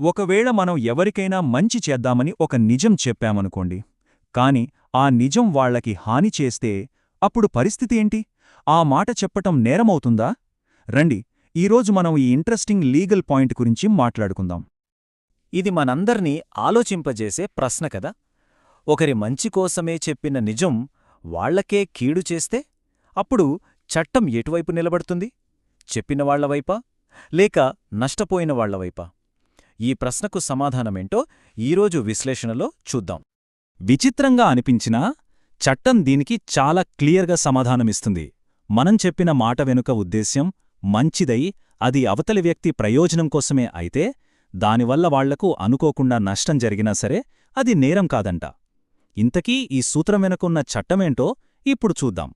ఒకవేళ మనం ఎవరికైనా మంచి చేద్దామని ఒక నిజం చెప్పామనుకోండి కాని ఆ నిజం వాళ్ళకి హాని చేస్తే అప్పుడు పరిస్థితి ఏంటి? ఆ మాట చెప్పటం నేరమవుతుందా? రండి ఈరోజు మనం ఈ ఇంట్రెస్టింగ్ లీగల్ పాయింట్ గురించి మాట్లాడుకుందాం. ఇది మనందర్నీ ఆలోచింపజేసే ప్రశ్న కదా? ఒకరి మంచి కోసమే చెప్పిన నిజం వాళ్ళకే కీడు చేస్తే అప్పుడు చట్టం ఎటువైపు నిలబడుతుంది? చెప్పినవాళ్ళవైపా లేక నష్టపోయిన వాళ్ళవైపా ఈ ప్రశ్నకు సమాధానమేంటో ఈరోజు విశ్లేషణలో చూద్దాం. విచిత్రంగా అనిపించినా చట్టం దీనికి చాలా క్లియర్గా సమాధానమిస్తుంది. మనం చెప్పిన మాట వెనుక ఉద్దేశ్యం మంచిదై అది అవతలి వ్యక్తి ప్రయోజనం కోసమే అయితే దానివల్ల వాళ్ళకు అనుకోకుండా నష్టం జరిగినా సరే అది నేరం కాదంట. ఇంతకీ ఈ సూత్రం వెనుకున్న చట్టమేంటో ఇప్పుడు చూద్దాం.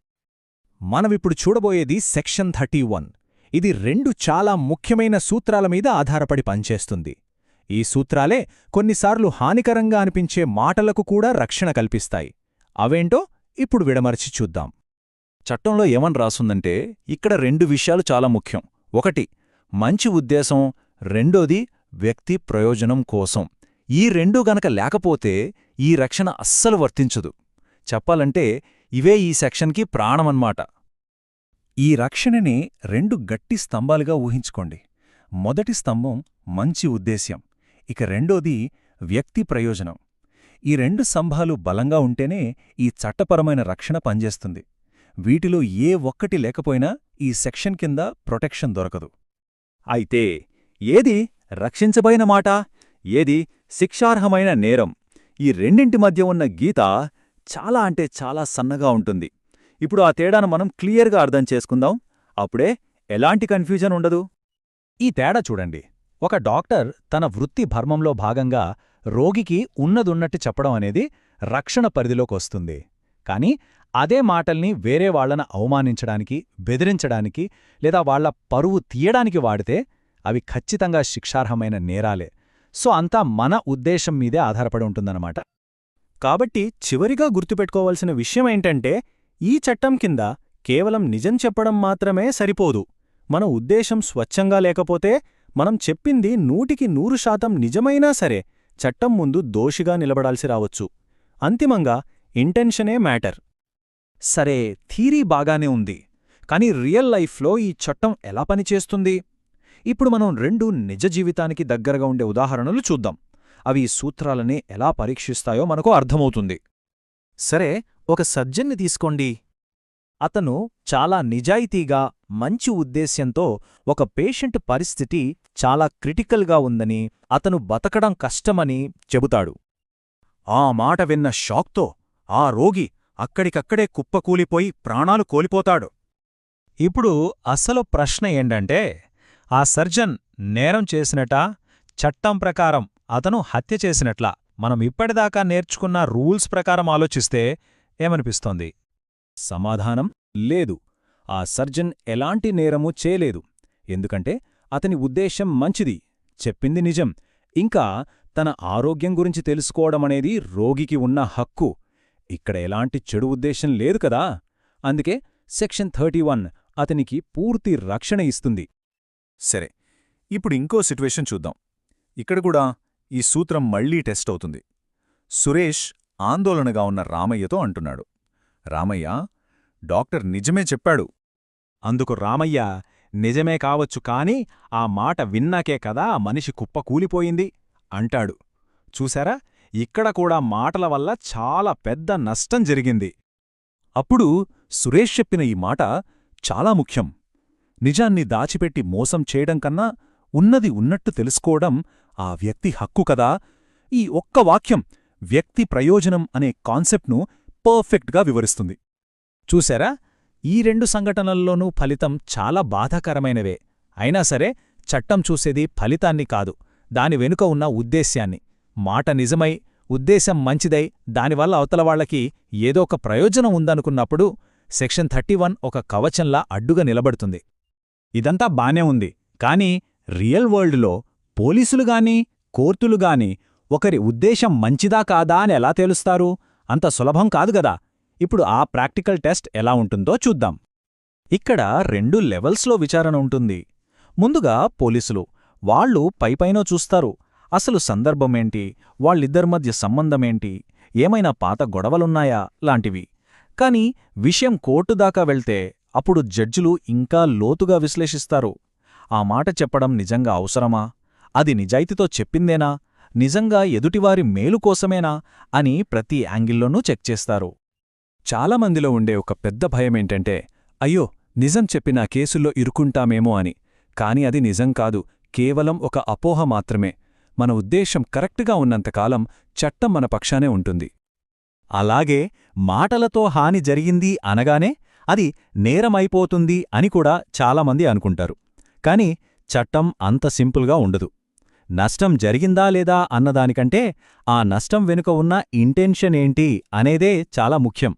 మనమిప్పుడు చూడబోయేది సెక్షన్ థర్టీ వన్. ఇది రెండు చాలా ముఖ్యమైన సూత్రాల మీద ఆధారపడి పనిచేస్తుంది. ఈ సూత్రాలే కొన్నిసార్లు హానికరంగా అనిపించే మాటలకు కూడా రక్షణ కల్పిస్తాయి. అవేంటో ఇప్పుడు విడమర్చి చూద్దాం. చట్టంలో ఏమని రాసుందంటే ఇక్కడ రెండు విషయాలు చాలా ముఖ్యం. ఒకటి మంచి ఉద్దేశం. రెండోది వ్యక్తి ప్రయోజనం కోసం. ఈ రెండూ గనక లేకపోతే ఈ రక్షణ అస్సలు వర్తించదు. చెప్పాలంటే ఇవే ఈ సెక్షన్కి ప్రాణమన్మాట. ఈ రక్షణని రెండు గట్టి స్తంభాలుగా ఊహించుకోండి. మొదటి స్తంభం మంచి ఉద్దేశ్యం. ఇక రెండోది వ్యక్తి ప్రయోజనం. ఈ రెండు స్తంభాలు బలంగా ఉంటేనే ఈ చట్టపరమైన రక్షణ పనిచేస్తుంది. వీటిలో ఏ ఒక్కటి లేకపోయినా ఈ సెక్షన్ కింద ప్రొటెక్షన్ దొరకదు. అయితే ఏది రక్షించబోయిన మాట? ఏది శిక్షార్హమైన నేరం? ఈ రెండింటి మధ్య ఉన్న గీత చాలా అంటే చాలా సన్నగా ఉంటుంది. ఇప్పుడు ఆ తేడాను మనం క్లియర్గా అర్థం చేసుకుందాం. అప్పుడే ఎలాంటి కన్ఫ్యూజన్ ఉండదు. ఈ తేడా చూడండి. ఒక డాక్టర్ తన వృత్తి భర్మంలో భాగంగా రోగికి ఉన్నదున్నట్టు చెప్పడం అనేది రక్షణ పరిధిలోకొస్తుంది కాని అదే మాటల్ని వేరే వాళ్ళను అవమానించడానికి బెదిరించడానికి లేదా వాళ్ళ పరువు తీయడానికి వాడితే అవి ఖచ్చితంగా శిక్షార్హమైన నేరాలే. సో అంతా మన ఉద్దేశం మీదే ఆధారపడి ఉంటుందన్నమాట. కాబట్టి చివరిగా గుర్తుపెట్టుకోవలసిన విషయమేంటంటే ఈ చట్టం కింద కేవలం నిజం చెప్పడం మాత్రమే సరిపోదు. మన ఉద్దేశం స్వచ్ఛంగా లేకపోతే మనం చెప్పింది నూటికి నూరు శాతం నిజమైనా సరే చట్టం ముందు దోషిగా నిలబడాల్సి రావచ్చు. అంతిమంగా ఇంటెన్షనే మ్యాటర్. సరే థీరీ బాగానే ఉంది. కానీ రియల్ లైఫ్లో ఈ చట్టం ఎలా పనిచేస్తుంది? ఇప్పుడు మనం రెండు నిజ జీవితానికి దగ్గరగా ఉండే ఉదాహరణలు చూద్దాం. అవి ఈ సూత్రాలని ఎలా పరీక్షిస్తాయో మనకు అర్థమవుతుంది. సరే ఒక సజ్జన్ని తీసుకోండి. అతను చాలా నిజాయితీగా మంచి ఉద్దేశ్యంతో ఒక పేషెంట్ పరిస్థితి చాలా క్రిటికల్గా ఉందని అతను బతకడం కష్టమని చెబుతాడు. ఆ మాట విన్న షాక్తో ఆ రోగి అక్కడికక్కడే కుప్పకూలిపోయి ప్రాణాలు కోల్పోతాడు. ఇప్పుడు అసలు ప్రశ్న ఏంటంటే ఆ సర్జన్ నేరం చేసినటా చట్టం ప్రకారం అతను హత్య చేసినట్లా? మనం ఇప్పటిదాకా నేర్చుకున్న రూల్స్ ప్రకారం ఆలోచిస్తే ఏమనిపిస్తోంది? సమాధానం లేదు. ఆ సర్జన్ ఎలాంటి నేరమూ చేయలేదు. ఎందుకంటే అతని ఉద్దేశం మంచిది. చెప్పింది నిజం. ఇంకా తన ఆరోగ్యం గురించి తెలుసుకోవడమనేది రోగికి ఉన్న హక్కు. ఇక్కడ ఎలాంటి చెడు ఉద్దేశం లేదు కదా. అందుకే సెక్షన్ థర్టీ అతనికి పూర్తి రక్షణ ఇస్తుంది. సరే ఇప్పుడు ఇంకో సిట్యువేషన్ చూద్దాం. ఇక్కడ కూడా ఈ సూత్రం మళ్ళీ టెస్ట్ అవుతుంది. సురేష్ ఆందోళనగా ఉన్న రామయ్యతో అంటున్నాడు. రామయ్య డాక్టర్ నిజమే చెప్పాడు. అందుకు రామయ్య నిజమే కావచ్చు కాని ఆ మాట విన్నాకే కదా మనిషి కుప్ప కూలిపోయింది అంటాడు. చూశారా? ఇక్కడ కూడా మాటల వల్ల చాలా పెద్ద నష్టం జరిగింది. అప్పుడు సురేష్ చెప్పిన ఈ మాట చాలా ముఖ్యం. నిజాన్ని దాచిపెట్టి మోసం చేయడం కన్నా ఉన్నది ఉన్నట్టు తెలుసుకోవడం ఆ వ్యక్తి హక్కు కదా. ఈ ఒక్క వాక్యం వ్యక్తి ప్రయోజనం అనే కాన్సెప్ట్ను పర్ఫెక్ట్గా వివరిస్తుంది. చూశారా ఈ రెండు సంఘటనల్లోనూ ఫలితం చాలా బాధాకరమైనవే. అయినా సరే చట్టం చూసేది ఫలితాన్ని కాదు. దాని వెనుక ఉన్న ఉద్దేశ్యాన్ని. మాట నిజమై ఉద్దేశం మంచిదై దానివల్ల అవతలవాళ్ళకి ఏదో ఒక ప్రయోజనం ఉందనుకున్నప్పుడు సెక్షన్ థర్టీ ఒక కవచంలా అడ్డుగా నిలబడుతుంది. ఇదంతా బానే ఉంది. కానీ రియల్ వరల్డ్లో పోలీసులుగాని కోర్టులుగాని ఒకరి ఉద్దేశం మంచిదా కాదా అని ఎలా తేలుస్తారు? అంత సులభం కాదుగదా ఇప్పుడు ఆ ప్రాక్టికల్ టెస్ట్ ఎలా ఉంటుందో చూద్దాం. ఇక్కడ రెండు లెవెల్స్లో విచారణ ఉంటుంది. ముందుగా పోలీసులు వాళ్ళు పైపైనో చూస్తారు. అసలు సందర్భమేంటి? వాళ్ళిద్దరి మధ్య సంబంధమేంటి? ఏమైనా పాత గొడవలున్నాయా? లాంటివి. కాని విషయం కోర్టు దాకా వెళ్తే అప్పుడు జడ్జిలు ఇంకా లోతుగా విశ్లేషిస్తారు. ఆ మాట చెప్పడం నిజంగా అవసరమా? అది నిజాయితీతో చెప్పిందేనా? నిజంగా ఎదుటివారి మేలు కోసమేనా అని ప్రతి యాంగిల్లోనూ చెక్ చేస్తారు. చాలామందిలో ఉండే ఒక పెద్ద భయమేంటంటే అయ్యో నిజం చెప్పిన కేసుల్లో ఇరుకుంటామేమో అని. కాని అది నిజం కాదు కేవలం ఒక అపోహ మాత్రమే. మన ఉద్దేశం కరెక్ట్గా ఉన్నంతకాలం చట్టం మన పక్షానే ఉంటుంది. అలాగే మాటలతో హాని జరిగింది అనగానే అది నేరమైపోతుంది అని కూడా చాలామంది అనుకుంటారు. కాని చట్టం అంత సింపుల్గా ఉండదు. నష్టం జరిగిందా లేదా అన్నదానికంటే ఆ నష్టం వెనుక ఉన్న ఇంటెన్షన్ ఏంటి అనేదే చాలా ముఖ్యం.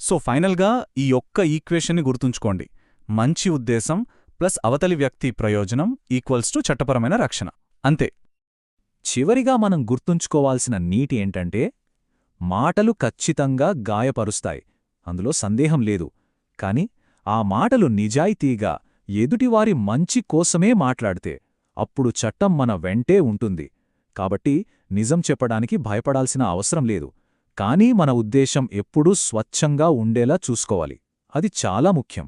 సో ఫైనల్గా ఈ ఒక్క ఈక్వేషన్ని గుర్తుంచుకోండి. మంచి ఉద్దేశం ప్లస్ అవతలి వ్యక్తి ప్రయోజనం ఈక్వల్స్ టు చట్టపరమైన రక్షణ. అంతే. చివరిగా మనం గుర్తుంచుకోవాల్సిన నీటి ఏంటంటే మాటలు ఖచ్చితంగా గాయపరుస్తాయి. అందులో సందేహం లేదు. కాని ఆ మాటలు నిజాయితీగా ఎదుటివారి మంచి కోసమే మాట్లాడితే అప్పుడు చట్టం మన వెంటే ఉంటుంది. కాబట్టి నిజం చెప్పడానికి భయపడాల్సిన అవసరం లేదు. కానీ మన ఉద్దేశం ఎప్పుడూ స్వచ్ఛంగా ఉండేలా చూసుకోవాలి. అది చాలా ముఖ్యం.